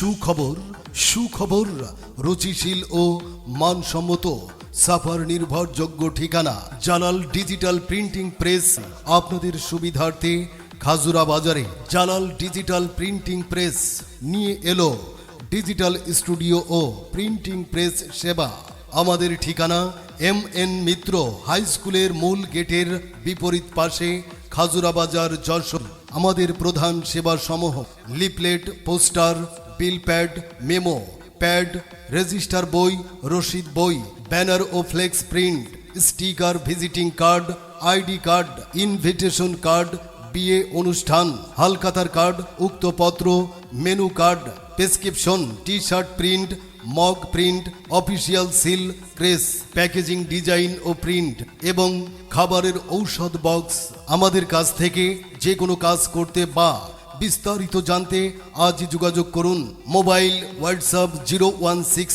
সুখবর সুখবর, রুচিশীল ও মানসম্মত সাফার নির্ভরযোগ্য ঠিকানা জালাল ডিজিটাল প্রিন্টিং প্রেস, আপনাদের সুবিধার্থে খাজুরা বাজারে। জালাল ডিজিটাল প্রিন্টিং প্রেস, নিয়ে এলো ডিজিটাল স্টুডিও ও প্রিন্টিং প্রেস সেবা। আমাদের ঠিকানা এম এন মিত্র, হাই স্কুলের মূল গেটের বিপরীত পাশে খাজুরা বাজার যশোর। আমাদের প্রধান সেবা সমূহ leaflet, poster bill pad memo pad register বই রসিদ বই ব্যানার ও flex print sticker visiting card ID card invitation card বিয়ে অনুষ্ঠান হালকাতার কার্ড উক্ত পত্র menu card prescription T shirt print mug print official seal crest packaging design ও print এবং খাবারের ঔষধ বক্স আমাদের কাছ থেকে যে কোনো কাজ করতে বা বিস্তারিত জানতে আজ যোগাযোগ করুন mobile WhatsApp zero one six